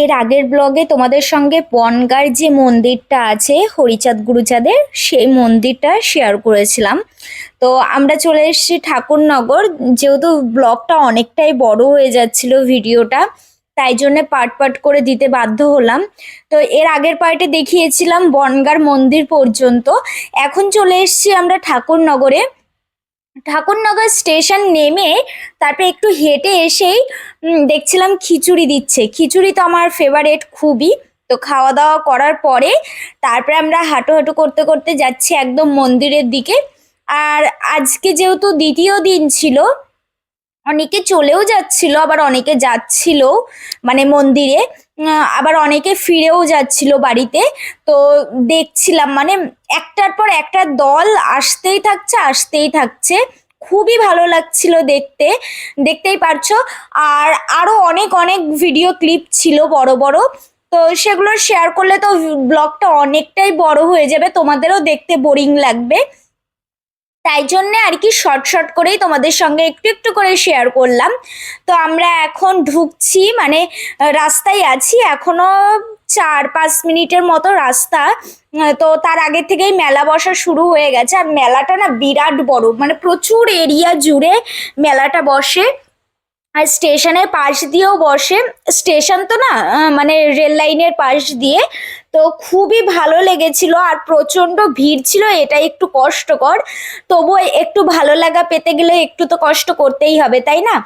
এর আগের ব্লগে তোমাদের সঙ্গে বনগার যে মন্দিরটা আছে, হরিচাঁদ গুরুচাঁদের, সেই মন্দিরটা শেয়ার করেছিলাম। তো আমরা চলে এসেছি ঠাকুরনগর, যেহেতু ব্লগটা অনেকটাই বড় হয়ে যাচ্ছিল ভিডিওটা, তাই জন্যে পার্ট পার্ট করে দিতে বাধ্য হলাম। তো এর আগের পার্টে দেখিয়েছিলাম বনগার মন্দির পর্যন্ত। এখন চলে এসেছি আমরা ঠাকুরনগরে। ঠাকুরনগর স্টেশন নেমে তারপরে একটু হেঁটে এসেই দেখছিলাম খিচুড়ি দিচ্ছে। খিচুড়ি তো আমার ফেভারেট খুবই। তো খাওয়া দাওয়া করার পরে তারপরে আমরা হাঁটু হাঁটু করতে করতে যাচ্ছি একদম মন্দিরের দিকে। আর আজকে যেহেতু দ্বিতীয় দিন ছিল অনেকে চলেও যাচ্ছিল, আবার অনেকে যাচ্ছিল মানে মন্দিরে। আবার অনেকে ফিরেও যাচ্ছিল বাড়িতে। তো দেখছিলাম মানে একটার পর একটা দল আসতেই থাকছে আসতেই থাকছে। খুবই ভালো লাগছিল দেখতে, দেখতেই পারছ। আর আরও অনেক অনেক ভিডিও ক্লিপ ছিল বড় বড়। তো সেগুলো শেয়ার করলে তো ব্লগটা অনেকটাই বড় হয়ে যাবে। তোমাদেরও দেখতে বোরিং লাগবে। তাই জন্য আর কি শর্ট শর্ট করেই তোমাদের সঙ্গে একটু একটু করে শেয়ার করলাম। তো আমরা এখন ঢুকছি মানে রাস্তায় আছি এখনও চার পাঁচ মিনিটের মতো রাস্তা। তো তার আগে থেকেই মেলা বসা শুরু হয়ে গেছে। আর মেলাটা না বিরাট বড় মানে প্রচুর এরিয়া জুড়ে মেলাটা বসে। আর স্টেশনের পাশ দিয়েও বসে। স্টেশন তো না মানে রেল লাইনের পাশ দিয়ে। তো খুবই ভালো লেগেছিল আর প্রচণ্ড ভিড় ছিল এটা একটু কষ্টকর। তবুও একটু ভালো লাগা পেতে গেলে একটু তো কষ্ট করতেই হবে, তাই না?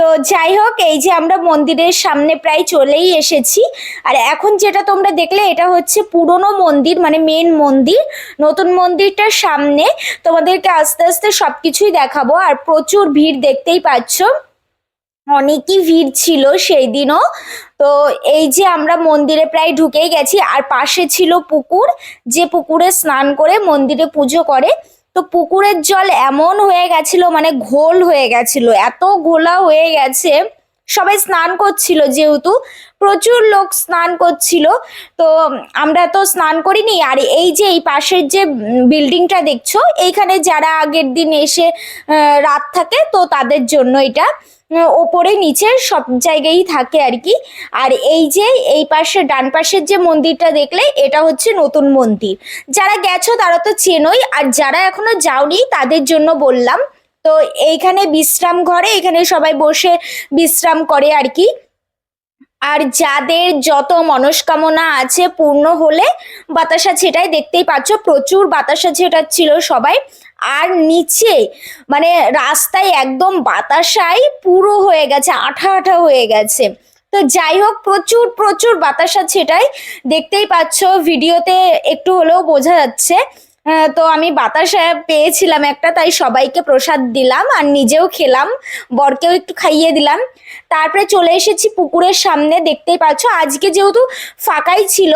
তো যাই হোক, এই যে আমরা মন্দিরের সামনে প্রায় চলেই এসেছি। আর এখন যেটা তোমরা দেখলে, এটা হচ্ছে পুরনো মন্দির মানে মেন মন্দির। নতুন মন্দিরটার সামনে তোমাদেরকে আস্তে আস্তে সব কিছুই দেখাবো। আর প্রচুর ভিড় দেখতেই পাচ্ছ। অনেকই ভিড় ছিল সেই দিনও তো এই যে আমরা মন্দিরে প্রায় ঢুকেই গেছি, আর পাশে ছিল পুকুর, যে পুকুরে স্নান করে মন্দিরে পুজো করে। তো পুকুরের জল এমন হয়ে গেছিল মানে ঘোল হয়ে গেছিল, এত ঘোলা হয়ে গেছে সবাই স্নান করছিল যেহেতু, প্রচুর লোক স্নান করছিল। তো আমরা তো স্নান করিনি, আর এই যে এই পাশের যে বিল্ডিংটা দেখছ, এইখানে যারা আগের দিন এসে রাত থাকে, তো তাদের জন্য এটা ওপরে নিচে সব জায়গায়ই থাকে আর কি। আর এই যে এই পাশে, ডান পাশের যে মন্দিরটা দেখলে, এটা হচ্ছে নতুন মন্দির। যারা গেছো তারা তো চেনোই, আর যারা এখনও যাওনি তাদের জন্য বললাম তো এইখানে বিশ্রাম ঘরে, এখানে সবাই বসে বিশ্রাম করে আর কি। আর যাদের যত মনস্কামনা আছে পূর্ণ হলে বাতাসা ছেটায় দেখতেই পাচ্ছ, প্রচুর বাতাসা ছেটাচ্ছিল সবাই। আর নিচে মানে রাস্তায় একদম বাতাসায় পুরো হয়ে গেছে, আঠা আঠা হয়ে গেছে। তো যাই হোক, প্রচুর প্রচুর বাতাসা ছেটাই দেখতেই পাচ্ছ, ভিডিওতে একটু হলেও বোঝা যাচ্ছে। তো আমি বাতাসা পেয়েছিলাম একটা, তাই সবাইকে প্রসাদ দিলাম আর নিজেও খেলাম, বরকেও একটু খাইয়ে দিলাম। তারপরে চলে এসেছি পুকুরের সামনে, দেখতেই পাচ্ছ আজকে যেহেতু ফাঁকাই ছিল,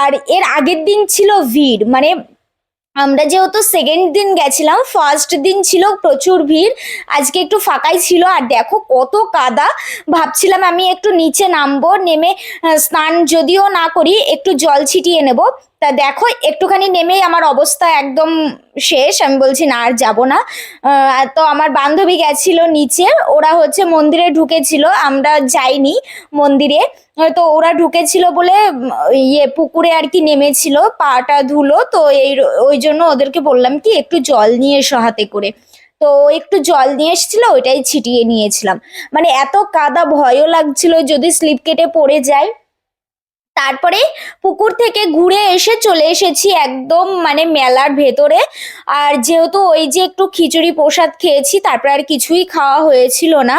আর এর আগের দিন ছিল ভিড় মানে আমরা যেহেতু সেকেন্ড দিন গেছিলাম ফার্স্ট দিন ছিল প্রচুর ভিড়, আজকে একটু ফাঁকাই ছিল আর দেখো কত কাদা। ভাবছিলাম আমি একটু নিচে নামবো, নেমে স্নান যদিও না করি, একটু জল ছিটিয়ে নেব। তা দেখো একটুখানি নেমেই আমার অবস্থা একদম শেষ, আমি বলছি না আর যাব না। তো আমার বান্ধবী গেছিল নিচে, ওরা হচ্ছে মন্দিরে ঢুকেছিল, আমরা যাইনি মন্দিরে। তো ওরা ঢুকেছিল বলে ইয়ে পুকুরে আর কি নেমেছিল, পাটা ধুলো, তো এই ওই জন্য ওদেরকে বললাম কি একটু জল নিয়ে এসো হাতে করে। তো একটু জল নিয়ে এসেছিল, ওইটাই ছিটিয়ে নিয়েছিলাম। মানে এত কাদা ভয়ও লাগছিল যদি স্লিপ কেটে পড়ে যায়। তারপরে পুকুর থেকে ঘুরে এসে চলে এসেছি একদম মানে মেলার ভেতরে। আর যেহেতু ওই যে একটু খিচুড়ি প্রসাদ খেয়েছি, তারপরে আর কিছুই খাওয়া হয়েছিল না।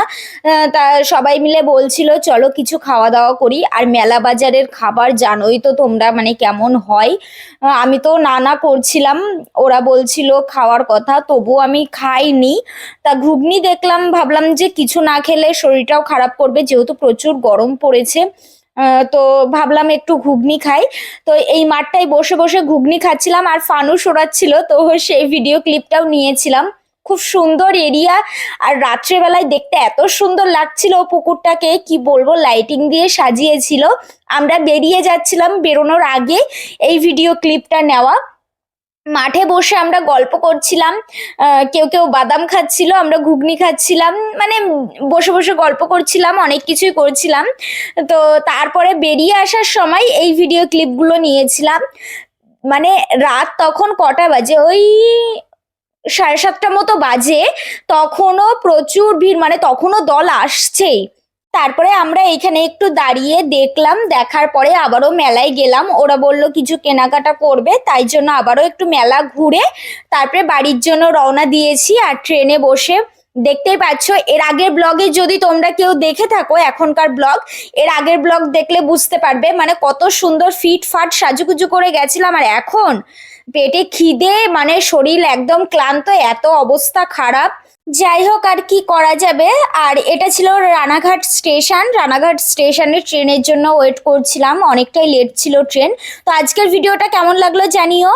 তা সবাই মিলে বলছিল, চলো কিছু খাওয়া দাওয়া করি। আর মেলা বাজারের খাবার জানোই তো তোমরা মানে কেমন হয়। আমি তো না না করছিলাম, ওরা বলছিল খাওয়ার কথা, তবুও আমি খাইনি। তা ঘুগনি দেখলাম, ভাবলাম যে কিছু না খেলে শরীরটাও খারাপ করবে, যেহেতু প্রচুর গরম পড়েছে। তো ভাবলাম একটু ঘুগনি খাই। তো এই মাঠটায় বসে বসে ঘুগনি খাচ্ছিলাম আর ফানু সরাচ্ছিল তো সেই ভিডিও ক্লিপটাও নিয়েছিলাম। খুব সুন্দর এরিয়া আর রাত্রেবেলায় দেখতে এত সুন্দর লাগছিল পুকুরটাকে, কি বলব লাইটিং দিয়ে সাজিয়েছিল। আমরা বেরিয়ে যাচ্ছিলাম বেরোনোর আগে এই ভিডিও ক্লিপটা নেওয়া। মাঠে বসে আমরা গল্প করছিলাম কেউ কেউ বাদাম খাচ্ছিল, আমরা ঘুগনি খাচ্ছিলাম মানে বসে বসে গল্প করছিলাম, অনেক কিছুই করছিলাম। তো তারপরে বেরিয়ে আসার সময় এই ভিডিও ক্লিপগুলো নিয়েছিলাম। মানে রাত তখন কটা বাজে? ওই সাড়ে সাতটা মতো বাজে। তখনও প্রচুর ভিড় মানে তখনও দল আসছেই। তারপরে আমরা এখানে একটু দাঁড়িয়ে দেখলাম, দেখার পরে আবারও মেলায় গেলাম। ওরা বলল কিছু কেনাকাটা করবে, তাই জন্য আবারও একটু মেলা ঘুরে তারপরে বাড়ির জন্য রওনা দিয়েছি আর ট্রেনে বসে। দেখতেই পাচ্ছ, এর আগের ব্লগে যদি তোমরা কেউ দেখে থাকো এখনকার ব্লগ, এর আগের ব্লগ দেখলে বুঝতে পারবে মানে কত সুন্দর ফিট ফাট সাজুগুজু করে গেছিলাম। আর এখন পেটে খিদে মানে শরীর একদম ক্লান্ত, এত অবস্থা খারাপ। যাই হোক আর কি করা যাবে? আর এটা ছিল রানাঘাট স্টেশন। রানাঘাট স্টেশনে ট্রেনের জন্য ওয়েট করছিলাম। অনেকটাই লেট ছিল ট্রেন। তো আজকের ভিডিওটা কেমন লাগল জানিও?